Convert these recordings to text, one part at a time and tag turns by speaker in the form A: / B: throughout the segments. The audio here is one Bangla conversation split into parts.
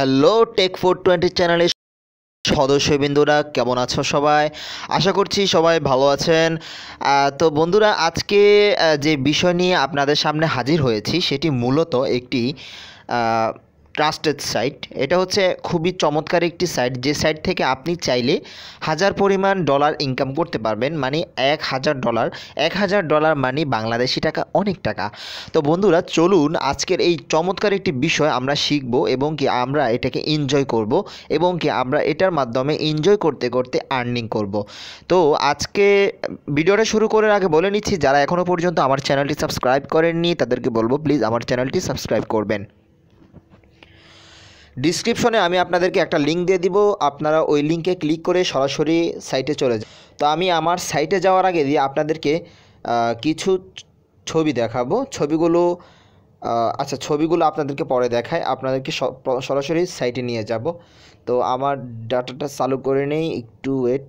A: হ্যালো টেক ফোর টোয়েন্টি চ্যানেলের সদস্যবৃন্দুরা, কেমন আছো সবাই? আশা করছি সবাই ভালো আছেন। তো বন্ধুরা, আজকে যে বিষয় নিয়ে আপনাদের সামনে হাজির হয়েছি, সেটি মূলত একটি ট্রাস্টেড সাইট এটা হচ্ছে খুবই চমৎকার একটি সাইট যে সাইট থেকে আপনি চাইলে হাজার পরিমাণ ডলার ইনকাম করতে পারবেন মানে এক হাজার ডলার এক হাজার ডলার মানে বাংলাদেশি টাকা, অনেক টাকা। তো বন্ধুরা, চলুন আজকের এই চমৎকার একটি বিষয় আমরা শিখব এবং কি আমরা এটাকে এনজয় করব এবং কি আমরা এটার মাধ্যমে এনজয় করতে করতে আর্নিং করব। তো আজকে ভিডিওটা শুরু করার আগে বলে নিচ্ছি, যারা এখনও পর্যন্ত আমার চ্যানেলটি সাবস্ক্রাইব করেননি, তাদেরকে বলব প্লিজ আমার চ্যানেলটি সাবস্ক্রাইব করবেন। ডিসক্রিপশনে আমি আপনাদেরকে একটা লিঙ্ক দিয়ে দিব। আপনারা ওই লিঙ্কে ক্লিক করে সরাসরি সাইটে চলে যান। তো আমি আমার সাইটে যাওয়ার আগে দিয়ে আপনাদেরকে কিছু ছবি দেখাবো। ছবিগুলো আচ্ছা ছবিগুলো আপনাদেরকে পরে দেখায় আপনাদেরকে সরাসরি সাইটে নিয়ে যাব। তো আমার ডাটাটা চালু করে নেই। একটু ওয়েট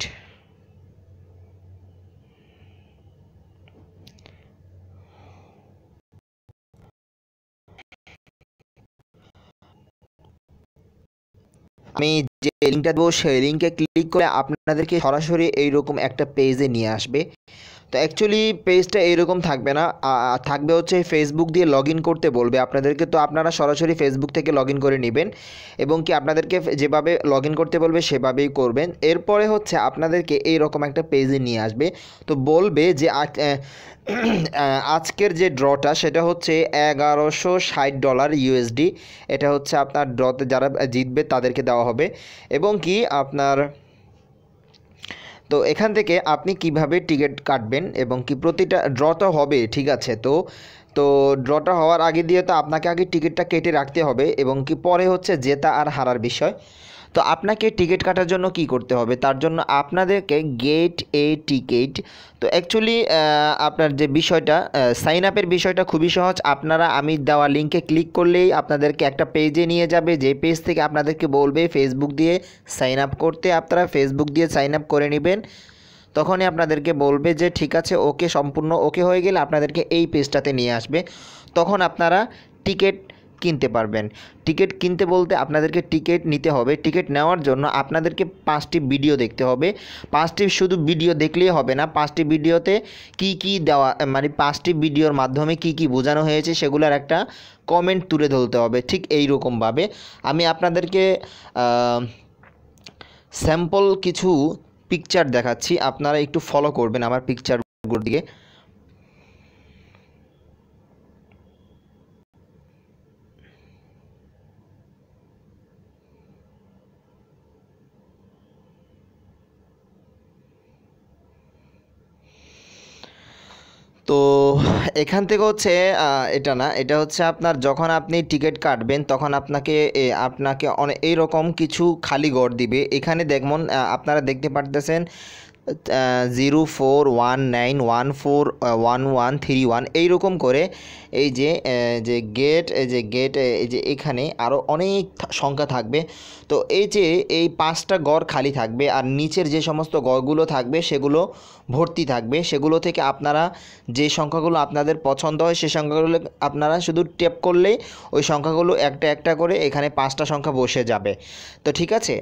A: আমি যে লিঙ্কটা দেবো, সেই লিঙ্কে ক্লিক করে আপনাদেরকে সরাসরি এইরকম একটা পেজে নিয়ে আসবে। তো অ্যাকচুয়ালি পেজটা এইরকম থাকবে না। থাকবে হচ্ছে ফেসবুক দিয়ে লগ করতে বলবে। আপনাদেরকে তো আপনারা সরাসরি ফেসবুক থেকে লগ করে নেবেন এবং কি আপনাদেরকে যেভাবে লগ করতে বলবে সেভাবেই করবেন। এরপরে হচ্ছে আপনাদেরকে এই রকম একটা পেজে নিয়ে আসবে। তো বলবে যে আজকের যে ড্রটা সেটা হচ্ছে এগারোশো ষাট ডলার ইউএসডি এটা হচ্ছে আপনার ড্রতে যারা জিতবে তাদেরকে দেওয়া হবে। এবং কি আপনার তো এখান থেকে আপনি কীভাবে টিকিট কাটবেন এবং কি প্রতিটা ড্র তো হবে, ঠিক আছে? তো তো ড্রটা হওয়ার আগে দিয়ে তো আপনাকে আগে টিকিটটা কেটে রাখতে হবে এবং কি পরে হচ্ছে জেতা আর হারার বিষয়। তো আপনাকে টিকিট কাটার জন্য কি করতে হবে? তার জন্য আপনাদেরকে গেট এ টিকিট তো অ্যাকচুয়ালি আপনার যে বিষয়টা সাইন আপের বিষয়টা খুবই সহজ। আপনারা আমি দেওয়া লিঙ্কে ক্লিক করলেই আপনাদেরকে একটা পেজে নিয়ে যাবে। যে পেজ থেকে আপনাদেরকে বলবে ফেসবুক দিয়ে সাইন আপ করতে, আপনারা ফেসবুক দিয়ে সাইন আপ করে নেবেন। তখনই আপনাদেরকে বলবে যে, ঠিক আছে ওকে সম্পূর্ণ ওকে হয়ে গেলে আপনাদেরকে এই পেজটাতে নিয়ে আসবে। তখন আপনারা টিকিট কিনতে পারবেন। টিকিট কিনতে বলতে আপনাদেরকে টিকিট নিতে হবে। টিকিট নেওয়ার জন্য আপনাদেরকে পাঁচটি ভিডিও দেখতে হবে। পাঁচটি শুধু ভিডিও দেখলেই হবে না, পাঁচটি ভিডিওতে কি কি দেওয়া মানে পাঁচটি ভিডিওর মাধ্যমে কি কি বোঝানো হয়েছে সেগুলোর একটা কমেন্ট তুলে ধরতে হবে। ঠিক এই রকমভাবে আমি আপনাদেরকে স্যাম্পল কিছু পিকচার দেখাচ্ছি। আপনারা একটু ফলো করবেন আমার পিকচারগুলোর দিকে। তো এখান থেকে হচ্ছে এটা না, এটা হচ্ছে আপনার যখন আপনি টিকিট কাটবেন, তখন আপনাকে আপনাকে অনেক এইরকম কিছু খালি ঘর দিবে। এখানে দেখুন আপনারা দেখতে পারতেছেন zero four one nine one four one one three one এইরকম করে এই যে যে গেট যে গেট এই যে এখানে আরও অনেক সংখ্যা থাকবে। তো এই যে এই পাঁচটা গড় খালি থাকবে আর নিচের যে সমস্ত গড়গুলো থাকবে সেগুলো ভর্তি থাকবে। সেগুলো থেকে আপনারা যে সংখ্যাগুলো আপনাদের পছন্দ হয় সেই সংখ্যাগুলো আপনারা শুধু টেপ করলেই ওই সংখ্যাগুলো একটা একটা করে এখানে পাঁচটা সংখ্যা বসে যাবে। তো ঠিক আছে?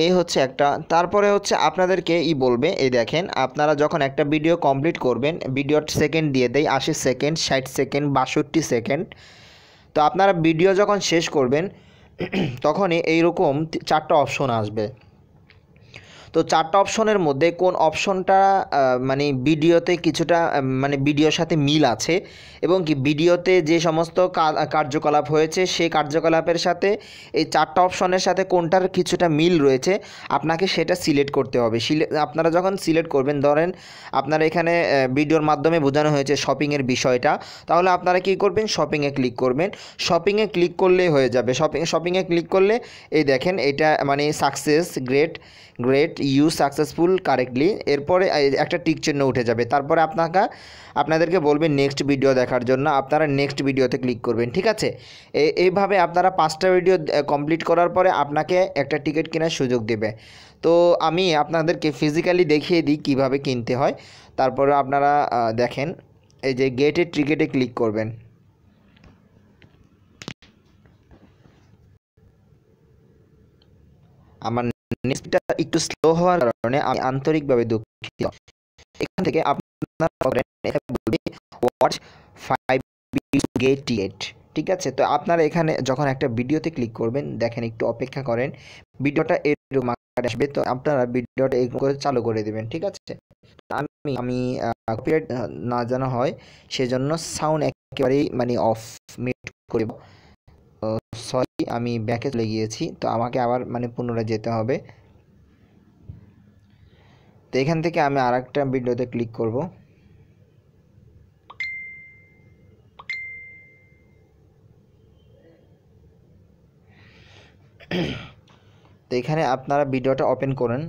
A: এই হচ্ছে একটা। তারপরে হচ্ছে আপনাদেরকে ই বলবে, এই দেখেন, আপনারা যখন একটা ভিডিও কমপ্লিট করবেন ভিডিওর সেকেন্ড দিয়ে দেয় আশি সেকেন্ড ষাট সেকেন্ড বাষট্টি সেকেন্ড তো আপনারা ভিডিও যখন শেষ করবেন, তখনই এইরকম চারটা অপশন আসবে। তো চারটা অপশনের মধ্যে কোন অপশনটা মানে ভিডিওতে কিছুটা মানে ভিডিওর সাথে মিল আছে এবং কি ভিডিওতে যে সমস্ত কার্যকলাপ হয়েছে সেই কার্যকলাপের সাথে এই চারটা অপশনের সাথে কোনটার কিছুটা মিল রয়েছে, আপনাকে সেটা সিলেক্ট করতে হবে। আপনারা যখন সিলেক্ট করবেন, ধরেন আপনারা এখানে ভিডিওর মাধ্যমে বোঝানো হয়েছে শপিংয়ের বিষয়টা, তাহলে আপনারা কী করবেন? শপিংয়ে ক্লিক করবেন। শপিংয়ে ক্লিক করলেই হয়ে যাবে। শপিং, শপিংয়ে ক্লিক করলে, এই দেখেন এটা মানে success, great great you successful correctly এরপরে একটা টিক চিহ্ন উঠে যাবে। তারপরে আপনাকে, আপনাদেরকে বলবে নেক্সট ভিডিও দেখার জন্য, আপনারা নেক্সট ভিডিওতে ক্লিক করবেন, ঠিক আছে? এইভাবে আপনারা পাঁচটা ভিডিও কমপ্লিট করার পরে আপনাকে একটা টিকিট কেনার সুযোগ দেবে। তো আমি আপনাদেরকে ফিজিক্যালি দেখিয়ে দিই কীভাবে কিনতে হয়। তারপরে আপনারা দেখেন, এই যে গেটের টিকিটে ক্লিক করবেন। আমার নেটটা একটু স্লো হওয়ার কারণে আমি আন্তরিকভাবে দুঃখিত। এখান থেকে ঠিক আছে? তো আপনারা এখানে যখন একটা ভিডিওতে ক্লিক করবেন, দেখেন একটু অপেক্ষা করেন, ভিডিওটা এরকম আসবে, তো আপনারা ভিডিওটা এরকম করে চালু করে দেবেন, ঠিক আছে? আমি আমি না জানা হয়, সেজন্য সাউন্ড একেবারেই মানে অফ মিট করব সরি আমি ব্যাকে চলে গিয়েছি, তো আমাকে আবার মানে পুনরায় যেতে হবে। তো এখান থেকে আমি আর একটা ভিডিওতে ক্লিক করব। তো এখানে আপনারা ভিডিওটা ওপেন করেন,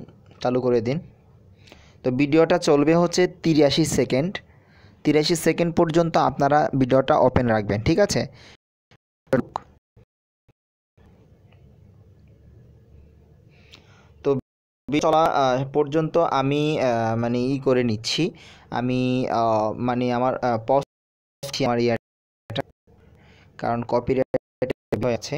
A: চালু করে দিন। তো ভিডিওটা চলবে হচ্ছে তিরাশি সেকেন্ড। তিরাশি সেকেন্ড পর্যন্ত আপনারা ভিডিওটা ওপেন রাখবেন, ঠিক আছে তো চলা পর্যন্ত আমি মানে ই করে নিচ্ছি। আমি মানে আমার পজ আমার ইয়ারটা, কারণ কপিরাইট আছে।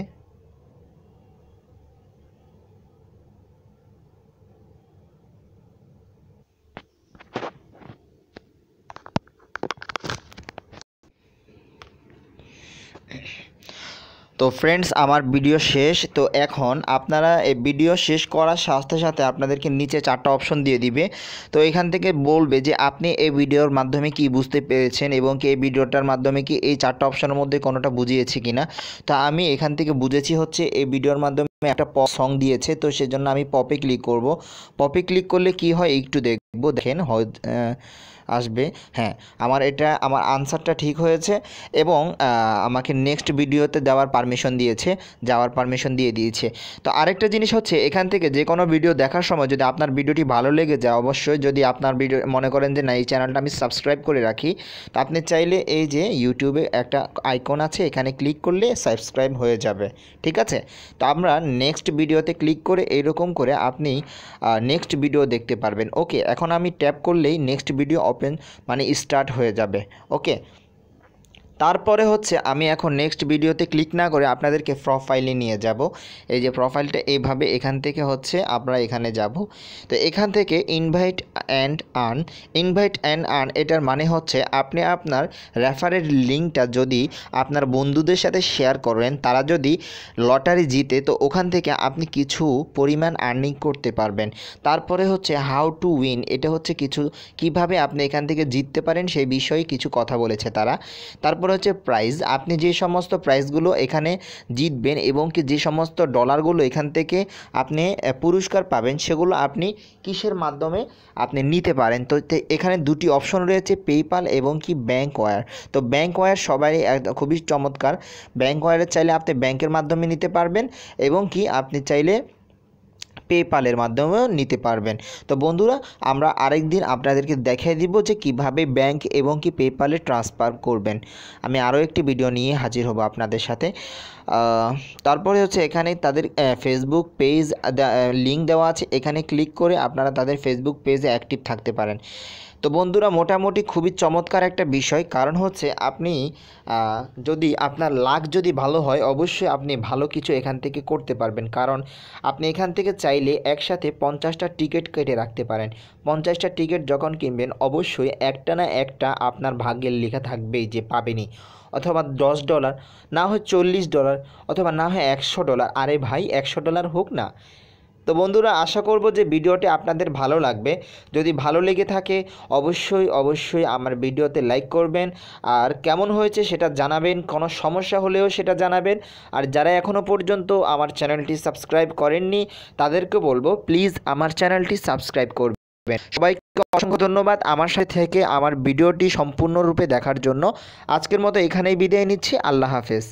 A: তো ফ্রেন্ডস আমার ভিডিও শেষ। তো এখন আপনারা এই ভিডিও শেষ করার সাথে সাথে আপনাদেরকে নিচে চারটা অপশন দিয়ে দিবে। তো এখান থেকে বলবে যে, আপনি এই ভিডিওর মাধ্যমে কি বুঝতে পেরেছেন এবং কি এই ভিডিওটার মাধ্যমে কি এই চারটা অপশনের মধ্যে কোনোটা বুঝিয়েছি কিনা? তো আমি এখান থেকে বুঝেছি হচ্ছে, এই ভিডিওর মাধ্যমে একটা পপ সং দিয়েছে। তো সেজন্য আমি পপে ক্লিক করব। পপে ক্লিক করলে কি হয়? একটু দেখব। দেখেন হয় আসবে। হ্যাঁ আমার এটা, আমার আনসারটা ঠিক হয়েছে এবং আমাকে নেক্সট ভিডিওতে দেওয়ার পারমিশন দিয়েছে, যাওয়ার পারমিশন দিয়ে দিয়েছে। তো আরেকটা জিনিস হচ্ছে, এখান থেকে যে কোনো ভিডিও দেখার সময় যদি আপনার ভিডিওটি ভালো লেগে যায়, অবশ্যই যদি আপনার ভিডিও মনে করেন যে না, এই চ্যানেলটা আমি সাবস্ক্রাইব করে রাখি, তো আপনি চাইলে এই যে ইউটিউবে একটা আইকন আছে, এখানে ক্লিক করলে সাবস্ক্রাইব হয়ে যাবে। ঠিক আছে? তো আমরা নেক্সট ভিডিওতে ক্লিক করে এইরকম করে আপনি নেক্সট ভিডিও দেখতে পারবেন। ওকে এখন আমি ট্যাপ করলেই নেক্সট ভিডিও ওপেন মানে স্টার্ট হয়ে যাবে ওকে তারপরে হচ্ছে আমি এখন নেক্সট ভিডিওতে ক্লিক না করে আপনাদেরকে প্রোফাইলে নিয়ে যাব। এই যে প্রোফাইলটা এইভাবে এখান থেকে হচ্ছে আমরা এখানে যাব। তো এখান থেকে invite and earn invite and earn এটার মানে হচ্ছে আপনি আপনার রেফারের লিঙ্কটা যদি আপনার বন্ধুদের সাথে শেয়ার করেন, তারা যদি লটারি জিতে, তো ওখান থেকে আপনি কিছু পরিমাণ আর্নিং করতে পারবেন। তারপরে হচ্ছে হাউ টু উইন এটা হচ্ছে কিছু, কীভাবে আপনি এখান থেকে জিততে পারেন সেই বিষয়ে কিছু কথা বলেছে তারা। তারপর হচ্ছে প্রাইজ আপনি যে সমস্ত প্রাইজগুলো এখানে জিতবেন এবং কি যে সমস্ত ডলারগুলো এখান থেকে আপনি পুরস্কার পাবেন, সেগুলো আপনি কিসের মাধ্যমে আপনি নিতে পারেন? তো এখানে দুটি অপশন রয়েছে পেপাল এবং কি ব্যাঙ্ক ওয়ার তো ব্যাঙ্ক ওয়ার সবাই খুবই চমৎকার। ব্যাঙ্ক ওয়ারের চাইলে আপনি ব্যাংকের মাধ্যমে নিতে পারবেন এবং কি আপনি চাইলে পেপালের মাধ্যমেও নিতে পারবেন। তো বন্ধুরা, আমরা আরেক দিন আপনাদেরকে দেখাই দিব যে কীভাবে ব্যাংক এবং কি পেপালে ট্রান্সফার করবেন। আমি আরও একটি ভিডিও নিয়ে হাজির হব আপনাদের সাথে। তারপরে হচ্ছে এখানে তাদের ফেসবুক পেজ লিঙ্ক দেওয়া আছে। এখানে ক্লিক করে আপনারা তাদের ফেসবুক পেজে অ্যাক্টিভ থাকতে পারেন। তো বন্ধুরা, মোটামুটি খুবই চমৎকার একটা বিষয়। কারণ হচ্ছে আপনি যদি আপনার লাক যদি ভালো হয়, অবশ্যই আপনি ভালো কিছু এখান থেকে করতে পারবেন। কারণ আপনি এখান থেকে চাইলে একসাথে পঞ্চাশটা টিকিট কেটে রাখতে পারেন। পঞ্চাশটা টিকিট যখন কিনবেন, অবশ্যই একটা না একটা আপনার ভাগ্যের লেখা থাকবেই যে পাবেনি অথবা দশ ডলার, না হয় চল্লিশ ডলার, অথবা না হয় একশো ডলার। আরে ভাই, একশো ডলার হোক না তো বন্ধুরা, আশা করব যে ভিডিওটি আপনাদের ভালো লাগবে। যদি ভালো লেগে থাকে, অবশ্যই অবশ্যই আমার ভিডিওতে লাইক করবেন। আর কেমন হয়েছে সেটা জানাবেন, কোনো সমস্যা হলেও সেটা জানাবেন। আর যারা এখনও পর্যন্ত আমার চ্যানেলটি সাবস্ক্রাইব করেননি, তাদেরকে বলব, প্লিজ আমার চ্যানেলটি সাবস্ক্রাইব করবেন। সবাইকে অসংখ্য ধন্যবাদ আমার সাথে থেকে আমার ভিডিওটি সম্পূর্ণরূপে দেখার জন্য। আজকের মতো এখানেই বিদায় নিচ্ছি। আল্লাহ হাফেজ।